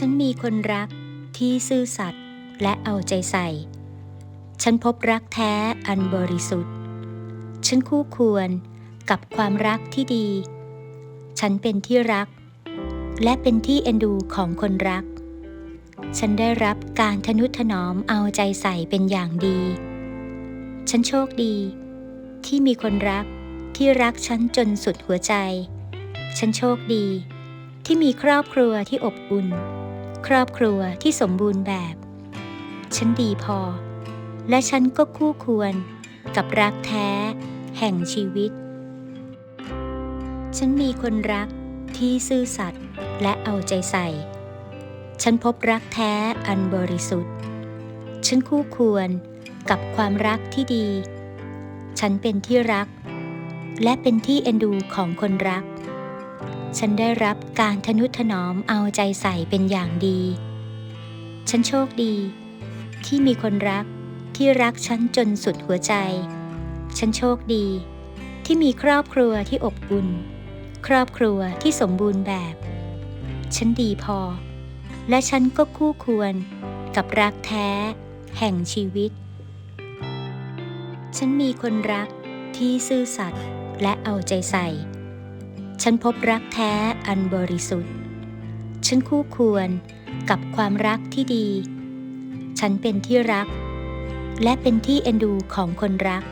ฉันมีคนรักที่ซื่อสัตย์และเอาใจใส่ ฉันพบรักแท้อันบริสุทธิ์ ฉันคู่ควรกับความรักที่ดี ฉันเป็นที่รัก และเป็นที่เอ็นดูของคนรัก ฉันได้รับการทนุถนอมเอาใจใส่เป็นอย่างดี ฉันโชคดี ที่มีคนรักที่รักฉันจนสุดหัวใจ ฉันโชคดี ที่มีครอบครัวที่อบอุ่น ครอบครัวที่สมบูรณ์แบบ ฉันดีพอ และฉันก็คู่ควรกับรักแท้ แห่งชีวิต ฉันมีคนรักที่ซื่อสัตย์และเอาใจใส่ ฉันพบรักแท้อันบริสุทธิ์ ฉันคู่ควรกับความรักที่ดี ฉันเป็นที่รัก และเป็นที่เอ็นดูของคนรัก ฉันได้รับการทนุถนอมเอาใจใส่เป็นอย่างดี ฉันโชคดี ที่มีคนรักที่รักฉันจนสุดหัวใจ ฉันโชคดี ที่มีครอบครัวที่อบอุ่น ครอบครัวที่สมบูรณ์แบบ ฉันดีพอ และฉันก็คู่ควรกับรักแท้ แห่งชีวิต ฉันมีคนรักที่ซื่อสัตย์และเอาใจใส่ ฉันพบรักแท้อันบริสุทธิ์ ฉันคู่ควรกับความรักที่ดี ฉันเป็นที่รัก และเป็นที่เอ็นดูของคนรัก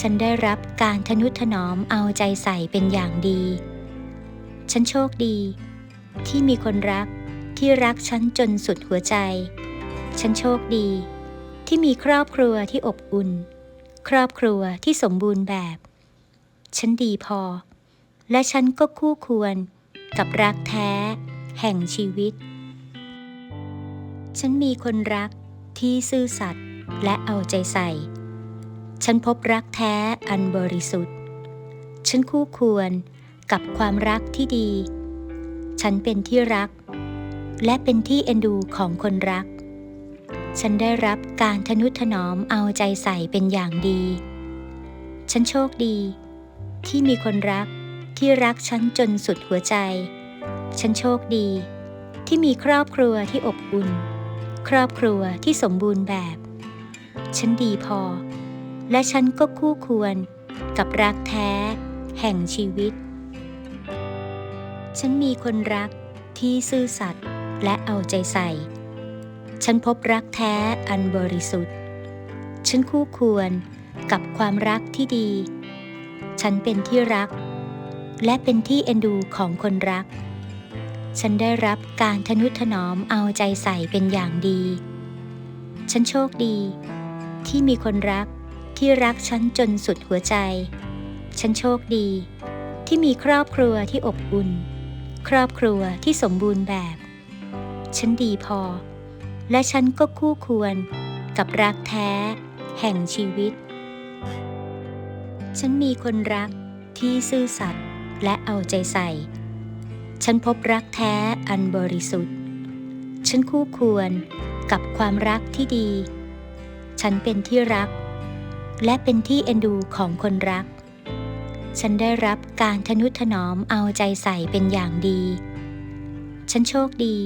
ฉันได้รับการทนุถนอมเอาใจใส่เป็นอย่างดี ฉันโชคดี ที่มีคนรักที่รักฉันจนสุดหัวใจ ฉันโชคดี ที่มีครอบครัวที่อบอุ่น ครอบครัวที่สมบูรณ์แบบ ฉันดีพอ และฉันก็คู่ควร กับรักแท้ แห่งชีวิต ฉันมีคนรักที่ซื่อสัตย์และเอาใจใส่ ฉันพบรักแท้อันบริสุทธิ์ ฉันคู่ควรกับความรักที่ดี ฉันเป็นที่รัก และเป็นที่เอ็นดูของคนรัก ฉันได้รับการทนุถนอมเอาใจใส่เป็นอย่างดี ฉันโชคดี ที่มีคนรัก ที่รักฉันจนสุดหัวใจ ฉันโชคดี ที่มีครอบครัวที่อบอุ่น ครอบครัวที่สมบูรณ์แบบ ฉันดีพอ และฉันก็คู่ควรกับรักแท้ แห่งชีวิต ฉันมีคนรักที่ซื่อสัตย์และเอาใจใส่ ฉันพบรักแท้อันบริสุทธิ์ ฉันคู่ควรกับความรักที่ดี ฉันเป็นที่รัก และเป็นที่เอ็นดูของคนรัก ฉันได้รับการทนุถนอมเอาใจใส่เป็นอย่างดี ฉันโชคดี ที่มีคนรักที่รักฉันจนสุดหัวใจ ฉันโชคดี ที่มีครอบครัวที่อบอุ่น ครอบครัวที่สมบูรณ์แบบ ฉันดีพอ และฉันก็คู่ควรกับรักแท้ แห่งชีวิต ฉันมีคนรักที่ซื่อสัตย์ และเอาใจใส่ ฉันพบรักแท้อันบริสุทธิ์ ฉันคู่ควรกับความรักที่ดี ฉันเป็นที่รัก และเป็นที่เอ็นดูของคนรัก ฉันได้รับการทนุถนอมเอาใจใส่เป็นอย่างดี ฉันโชคดี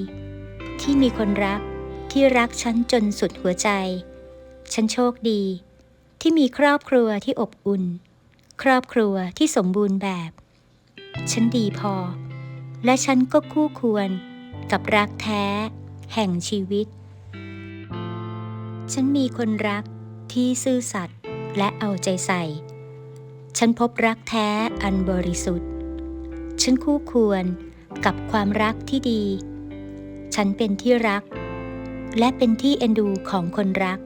ที่มีคนรักที่รักฉันจนสุดหัวใจ ฉันโชคดี ที่มีครอบครัวที่อบอุ่น ครอบครัวที่สมบูรณ์แบบ ฉันดีพอ และฉันก็คู่ควรกับรักแท้ แห่งชีวิต ฉันมีคนรักที่ซื่อสัตย์และเอาใจใส่ ฉันพบรักแท้อันบริสุทธิ์ ฉันคู่ควรกับความรักที่ดี ฉันเป็นที่รัก และเป็นที่เอ็นดูของคนรัก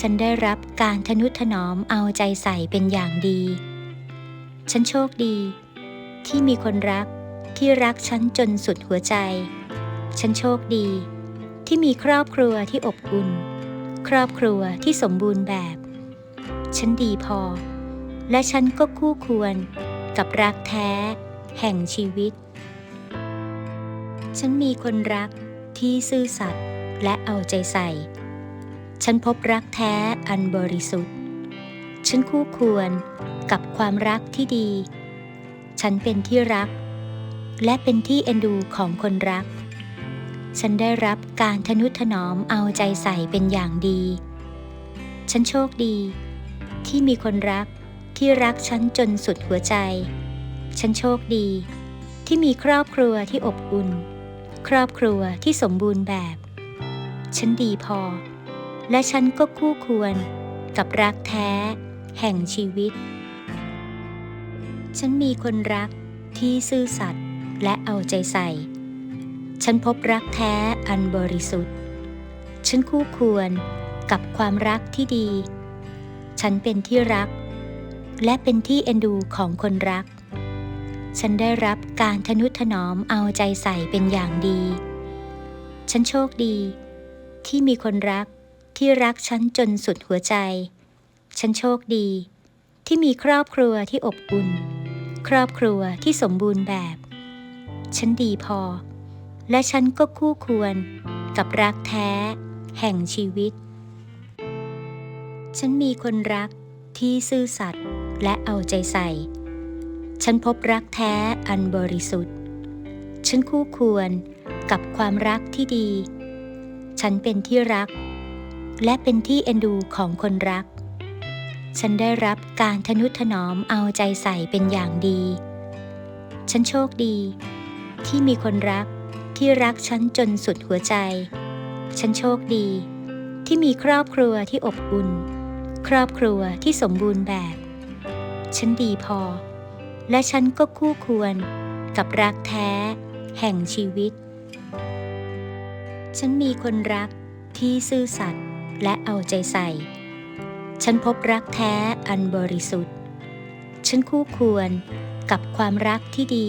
ฉันได้รับการทนุถนอมเอาใจใส่เป็นอย่างดี ฉันโชคดี ที่มีคนรักที่รักฉันจนสุดหัวใจ ฉันโชคดี ที่มีครอบครัวที่อบอุ่น ครอบครัวที่สมบูรณ์แบบ ฉันดีพอ และฉันก็คู่ควรกับรักแท้ แห่งชีวิต ฉันมีคนรักที่ซื่อสัตย์และเอาใจใส่ ฉันพบรักแท้อันบริสุทธิ์ ฉันคู่ควรกับความรักที่ดี ฉันเป็นที่รัก และเป็นที่เอ็นดูของคนรัก ฉันได้รับการทนุถนอมเอาใจใส่เป็นอย่างดี ฉันโชคดี ที่มีคนรักที่รักฉันจนสุดหัวใจ ฉันโชคดี ที่มีครอบครัวที่อบอุ่น ครอบครัวที่สมบูรณ์แบบ ฉันดีพอ และฉันก็คู่ควรกับรักแท้ แห่งชีวิต ฉันมีคนรักที่ซื่อสัตย์และเอาใจใส่ ฉันพบรักแท้อันบริสุทธิ์ ฉันคู่ควรกับความรักที่ดี ฉันเป็นที่รัก และเป็นที่เอ็นดูของคนรัก ฉันได้รับการทนุถนอมเอาใจใส่เป็นอย่างดี ฉันโชคดี ที่มีคนรักที่รักฉันจนสุดหัวใจ ฉันโชคดี ที่มีครอบครัวที่อบอุ่น ครอบครัวที่สมบูรณ์แบบ ฉันดีพอ และฉันก็คู่ควรกับรักแท้ แห่งชีวิต ฉันมีคนรักที่ซื่อสัตย์และเอาใจใส่ ฉันพบรักแท้อันบริสุทธิ์ ฉันคู่ควรกับความรักที่ดี ฉันเป็นที่รัก และเป็นที่เอ็นดูของคนรัก ฉันได้รับการทนุถนอมเอาใจใส่เป็นอย่างดี ฉันโชคดี ที่มีคนรักที่รักฉันจนสุดหัวใจ ฉันโชคดี ที่มีครอบครัวที่อบอุ่น ครอบครัวที่สมบูรณ์แบบ ฉันดีพอ และฉันก็คู่ควรกับรักแท้ แห่งชีวิต ฉันมีคนรักที่ซื่อสัตย์และเอาใจใส่ ฉันพบรักแท้อันบริสุทธิ์ ฉันคู่ควรกับความรักที่ดี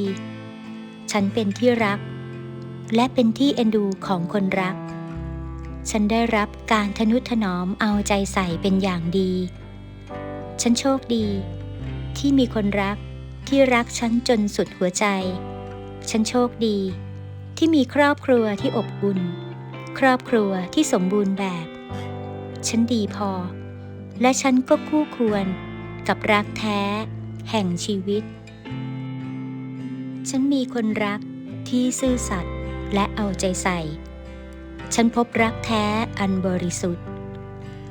ฉันเป็นที่รัก และเป็นที่เอ็นดูของคนรัก ฉันได้รับการทนุถนอมเอาใจใส่เป็นอย่างดี ฉันโชคดี ที่มีคนรักที่รักฉันจนสุดหัวใจ ฉันโชคดี ที่มีครอบครัวที่อบอุ่น ครอบครัวที่สมบูรณ์แบบ ฉันดีพอ และฉันก็คู่ควรกับรักแท้ แห่งชีวิต ฉันมีคนรักที่ซื่อสัตย์และเอาใจใส่ ฉันพบรักแท้อันบริสุทธิ์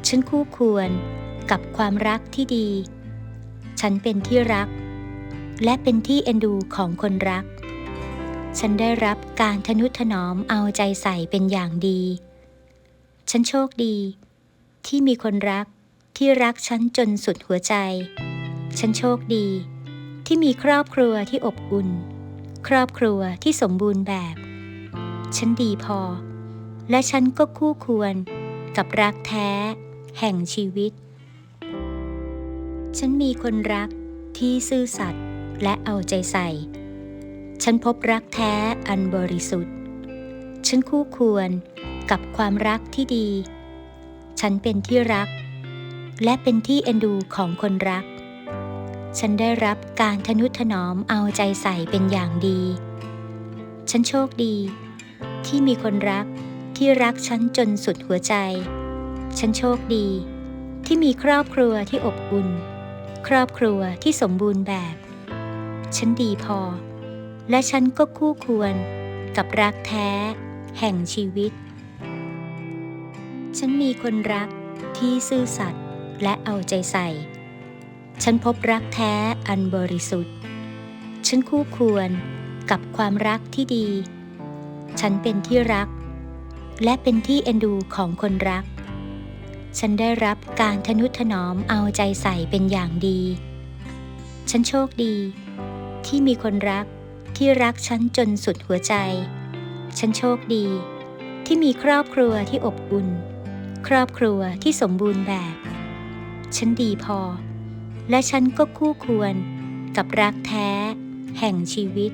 ฉันคู่ควรกับความรักที่ดี ฉันเป็นที่รัก และเป็นที่เอ็นดูของคนรัก ฉันได้รับการทนุถนอมเอาใจใส่เป็นอย่างดี ฉันโชคดีที่มีคนรัก ที่รักฉันจนสุดหัวใจ ฉันโชคดี ที่มีครอบครัวที่อบอุ่น ครอบครัวที่สมบูรณ์แบบ ฉันดีพอ และฉันก็คู่ควรกับรักแท้ แห่งชีวิต ฉันมีคนรักที่ซื่อสัตย์และเอาใจใส่ ฉันพบรักแท้อันบริสุทธิ์ ฉันคู่ควรกับความรักที่ดี ฉันเป็นที่รัก และเป็นที่เอ็นดูของคนรัก ฉันได้รับการทนุถนอมเอาใจใส่เป็นอย่างดี ฉันโชคดี ที่มีคนรักที่รักฉันจนสุดหัวใจ ฉันโชคดี ที่มีครอบครัวที่อบอุ่น ครอบครัวที่สมบูรณ์แบบ ฉันดีพอ และฉันก็คู่ควรกับรักแท้ แห่งชีวิต ฉันมีคนรักที่ซื่อสัตย์ และเอาใจใส่ ฉันพบรักแท้อันบริสุทธิ์ ฉันคู่ควรกับความรักที่ดี ฉันเป็นที่รัก และเป็นที่เอ็นดูของคนรัก ฉันได้รับการทนุถนอมเอาใจใส่เป็นอย่างดี ฉันโชคดี ที่มีคนรักที่รักฉันจนสุดหัวใจ ฉันโชคดี ที่มีครอบครัวที่อบอุ่น ครอบครัวที่สมบูรณ์แบบ ฉันดีพอ และฉันก็คู่ควรกับรักแท้ แห่งชีวิต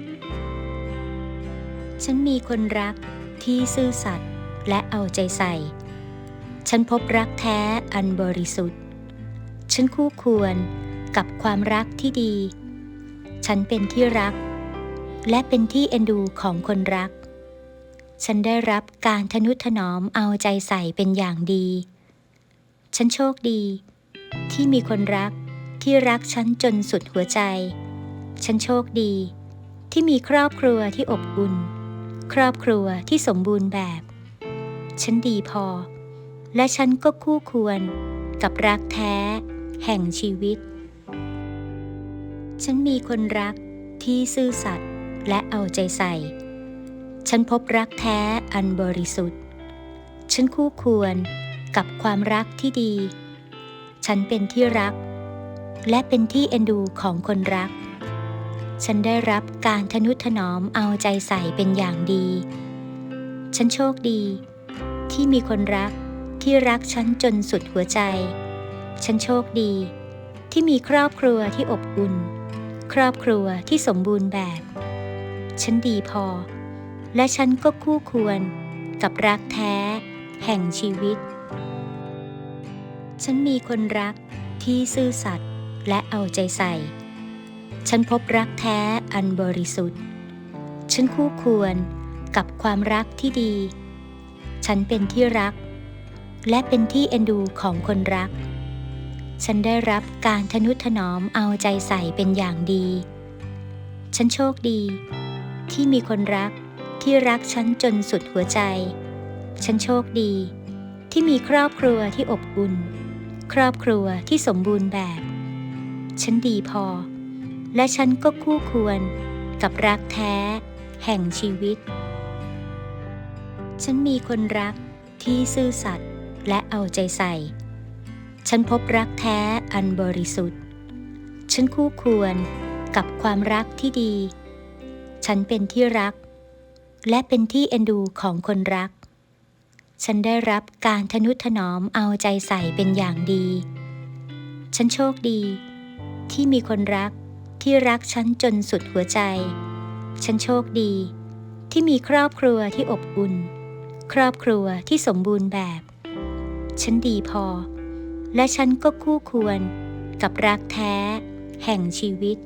ฉันมีคนรักที่ซื่อสัตย์และเอาใจใส่ ฉันพบรักแท้อันบริสุทธิ์ ฉันคู่ควรกับความรักที่ดี ฉันเป็นที่รัก และเป็นที่เอ็นดูของคนรัก ฉันได้รับการทนุถนอมเอาใจใส่เป็นอย่างดี ฉันโชคดี ที่มีคนรักที่รักฉันจนสุดหัวใจ ฉันโชคดี ที่มีครอบครัวที่อบอุ่น ครอบครัวที่สมบูรณ์แบบ ฉันดีพอ และฉันก็คู่ควรกับรักแท้ แห่งชีวิต ฉันมีคนรักที่ซื่อสัตย์และเอาใจใส่ ฉันพบรักแท้อันบริสุทธิ์ ฉันคู่ควรกับความรักที่ดี ฉันเป็นที่รัก และเป็นที่เอ็นดูของคนรัก ฉันได้รับการทนุถนอมเอาใจใส่เป็นอย่างดี ฉันโชคดี ที่มีคนรักที่รักฉันจนสุดหัวใจ ฉันโชคดี ที่มีครอบครัวที่อบอุ่น ครอบครัวที่สมบูรณ์แบบ ฉันดีพอ และฉันก็คู่ควรกับรักแท้ แห่งชีวิต ฉันมีคนรักที่ซื่อสัตย์และเอาใจใส่ ฉันพบรักแท้อันบริสุทธิ์ ฉันคู่ควรกับความรักที่ดี ฉันเป็นที่รัก และเป็นที่เอ็นดูของคนรัก ฉันได้รับการทนุถนอมเอาใจใส่เป็นอย่างดี ฉันโชคดี ที่มีคนรักที่รักฉันจนสุดหัวใจ ฉันโชคดี ที่มีครอบครัวที่อบอุ่น ครอบครัวที่สมบูรณ์แบบ ฉันดีพอ และฉันก็คู่ควรกับรักแท้ แห่งชีวิต ฉันมีคนรักที่ซื่อสัตย์และเอาใจใส่ ฉันพบรักแท้อันบริสุทธิ์ ฉันคู่ควรกับความรักที่ดี ฉันเป็นที่รัก และเป็นที่เอ็นดูของคนรัก ฉันได้รับการทนุถนอมเอาใจใส่เป็นอย่างดี ฉันโชคดี ที่มีคนรักที่รักฉันจนสุดหัวใจ ฉันโชคดี ที่มีครอบครัวที่อบอุ่น ครอบครัวที่สมบูรณ์แบบ ฉันดีพอ และฉันก็คู่ควรกับรักแท้ แห่งชีวิต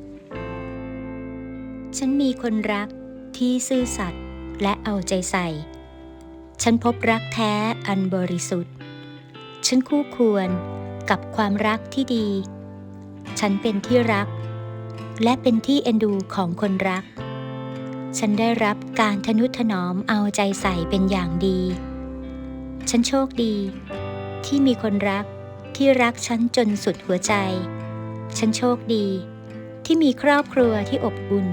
ฉันมีคนรักที่ซื่อสัตย์และเอาใจใส่ ฉันพบรักแท้อันบริสุทธิ์ ฉันคู่ควรกับความรักที่ดี ฉันเป็นที่รัก และเป็นที่เอ็นดูของคนรัก ฉันได้รับการทนุถนอมเอาใจใส่เป็นอย่างดี ฉันโชคดี ที่มีคนรักที่รักฉันจนสุดหัวใจ ฉันโชคดี ที่มีครอบครัวที่อบอุ่น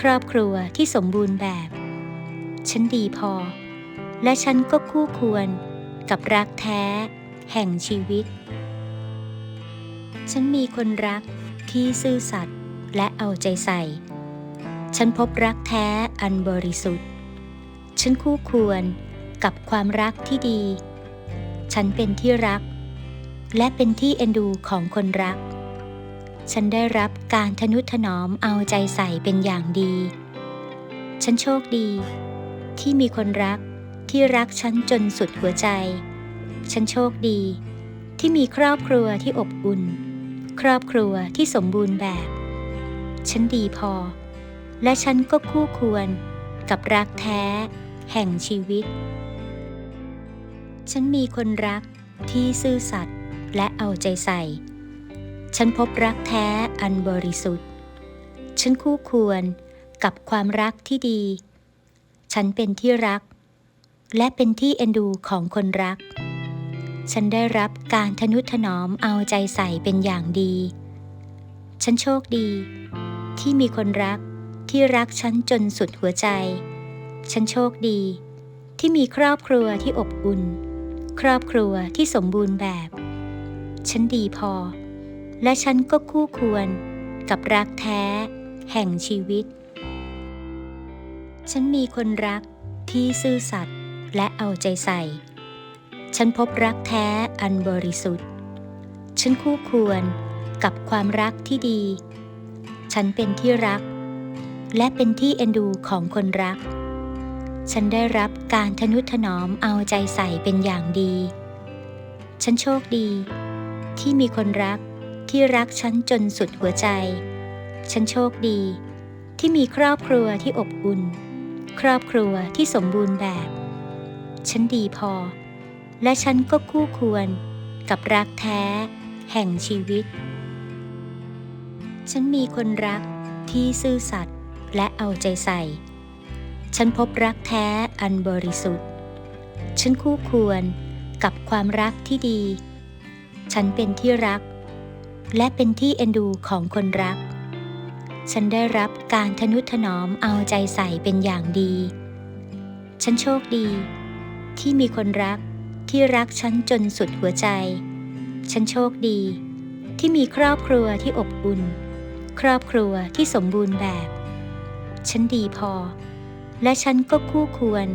ครอบครัวที่สมบูรณ์แบบ ฉันดีพอ และฉันก็คู่ควรกับรักแท้ แห่งชีวิต ฉันมีคนรักที่ซื่อสัตย์และเอาใจใส่ ฉันพบรักแท้อันบริสุทธิ์ ฉันคู่ควรกับความรักที่ดี ฉันเป็นที่รัก และเป็นที่เอ็นดูของคนรัก ฉันได้รับการทนุถนอมเอาใจใส่เป็นอย่างดี ฉันโชคดีที่มีคนรัก ที่รักฉันจนสุดหัวใจ ฉันโชคดี ที่มีครอบครัวที่อบอุ่น ครอบครัวที่สมบูรณ์แบบ ฉันดีพอ และฉันก็คู่ควรกับรักแท้ แห่งชีวิต ฉันมีคนรักที่ซื่อสัตย์และเอาใจใส่ ฉันพบรักแท้อันบริสุทธิ์ ฉันคู่ควรกับความรักที่ดี ฉันเป็นที่รัก และเป็นที่เอ็นดูของคนรัก ฉันได้รับการทนุถนอมเอาใจใส่เป็นอย่างดี ฉันโชคดี ที่มีคนรักที่รักฉันจนสุดหัวใจ ฉันโชคดี ที่มีครอบครัวที่อบอุ่น ครอบครัวที่สมบูรณ์แบบ ฉันดีพอ และฉันก็คู่ควรกับรักแท้ แห่งชีวิต ฉันมีคนรักที่ซื่อสัตย์ และเอาใจใส่ ฉันพบรักแท้อันบริสุทธิ์ ฉันคู่ควรกับความรักที่ดี ฉันเป็นที่รัก และเป็นที่เอ็นดูของคนรัก ฉันได้รับการทนุถนอมเอาใจใส่เป็นอย่างดี ฉันโชคดี ที่มีคนรักที่รักฉันจนสุดหัวใจ ฉันโชคดี ที่มีครอบครัวที่อบอุ่น ครอบครัวที่สมบูรณ์แบบ ฉันดีพอ และฉันก็คู่ควรกับรักแท้ แห่งชีวิต ฉันมีคนรักที่ซื่อสัตย์และเอาใจใส่ ฉันพบรักแท้อันบริสุทธิ์ ฉันคู่ควรกับความรักที่ดี ฉันเป็นที่รัก และเป็นที่เอ็นดูของคนรัก ฉันได้รับการทนุถนอมเอาใจใส่เป็นอย่างดี ฉันโชคดี ที่มีคนรักที่รักฉันจนสุดหัวใจ ฉันโชคดี ที่มีครอบครัวที่อบอุ่น ครอบครัวที่สมบูรณ์แบบ ฉันดีพอ และฉันก็คู่ควร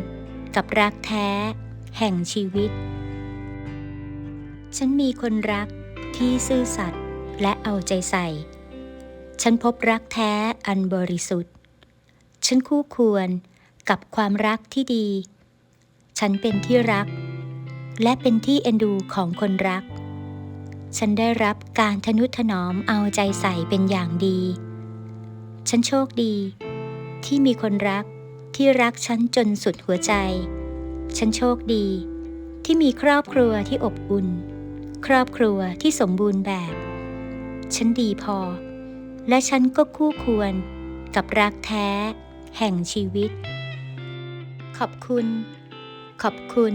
กับรักแท้ แห่งชีวิต ฉันมีคนรักที่ซื่อสัตย์และเอาใจใส่ ฉันพบรักแท้อันบริสุทธิ์ ฉันคู่ควรกับความรักที่ดี ฉันเป็นที่รัก และเป็นที่เอ็นดูของคนรัก ฉันได้รับการทนุถนอมเอาใจใส่เป็นอย่างดี ฉันโชคดี ที่มีคนรักที่รักฉันจนสุดหัวใจ ฉันโชคดี ที่มีครอบครัวที่อบอุ่น ครอบครัวที่สมบูรณ์แบบ ฉันดีพอ และฉันก็คู่ควรกับรักแท้ แห่งชีวิต ขอบคุณ ขอบคุณ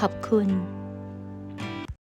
ขอบคุณ